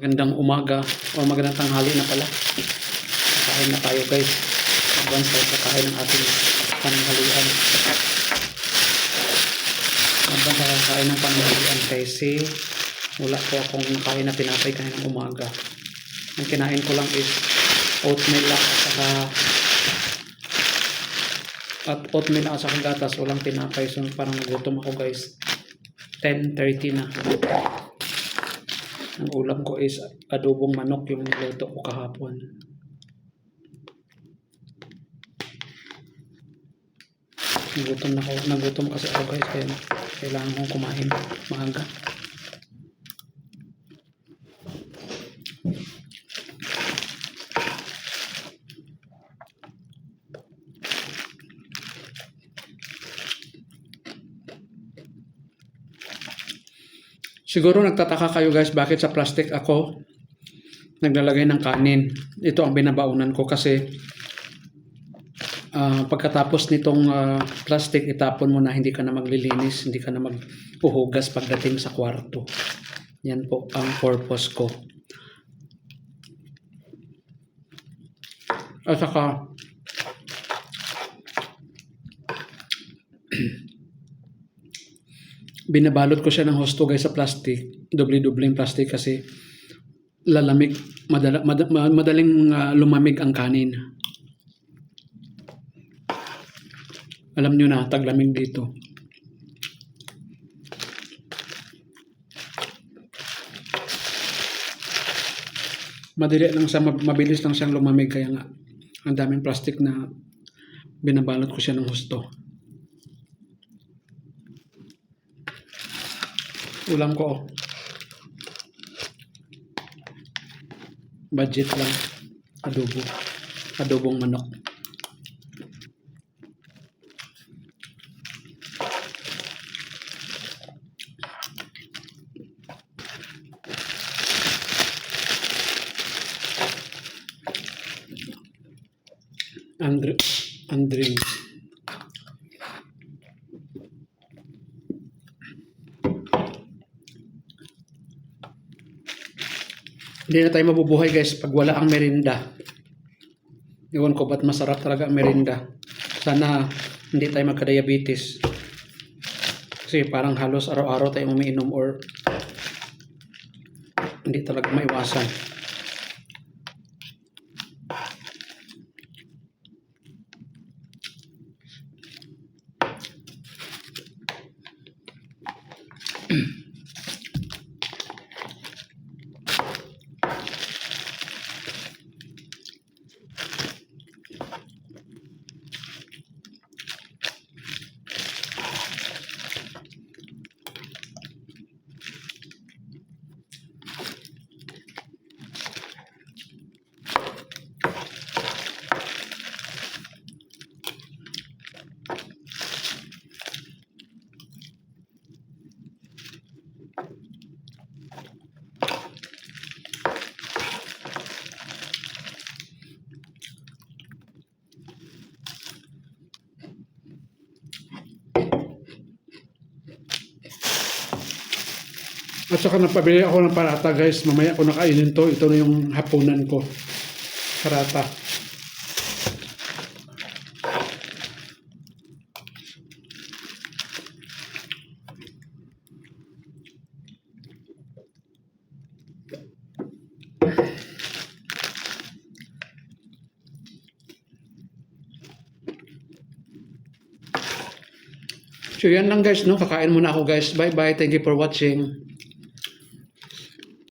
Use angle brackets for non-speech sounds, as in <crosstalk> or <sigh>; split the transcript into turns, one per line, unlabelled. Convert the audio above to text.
Magandang umaga o magandang tanghali na pala. Kain na tayo guys. Advance tayo sa kain ng ating pananghalian. Advance tayo sa kain ng pananghalian kasi wala po akong nakain na tinapay kaninang umaga. Ang kinain ko lang is oatmeal lang at saka at oatmeal lang at saka gatas. Walang tinapay. So parang nagutom ako guys. 10.30 na. Ang ulam ko is adobong manok yung niluto ko kahapon. Nagutom na ako. Nagutom kasi ako guys. Kaya kailangan kong kumain maaga. Siguro nagtataka kayo guys bakit sa plastic ako naglalagay ng kanin. Ito ang binabaunan ko kasi ah, pagkatapos nitong ah, plastic itapon mo na hindi ka na maglilinis, hindi ka na magpuhugas pagdating sa kwarto. Yan po ang purpose ko. At saka binabalot ko siya ng husto guys sa plastic, doble-doble yung plastic kasi lalamig, madala, mad- ma- madaling ah, lumamig ang kanin. Alam nyo na, taglamig dito. Madali lang siya, mab- mabilis lang siyang lumamig kaya nga ang daming plastic na binabalot ko siya ng husto. Ulam ko. oh. Budget lang. Adobo. Adobong manok. Andre, Andre. Hindi na tayo mabubuhay guys pag wala ang merinda. Iwan ko ba't masarap talaga ang merinda. Sana hindi tayo magka-diabetes. Kasi parang halos araw-araw tayo umiinom or hindi talaga maiwasan. <clears throat> At saka napabili ako ng parata guys. Mamaya ko nakainin to. Ito na yung hapunan ko. Parata. So yan lang guys, no? Kakain muna ako guys. Bye bye. Thank you for watching.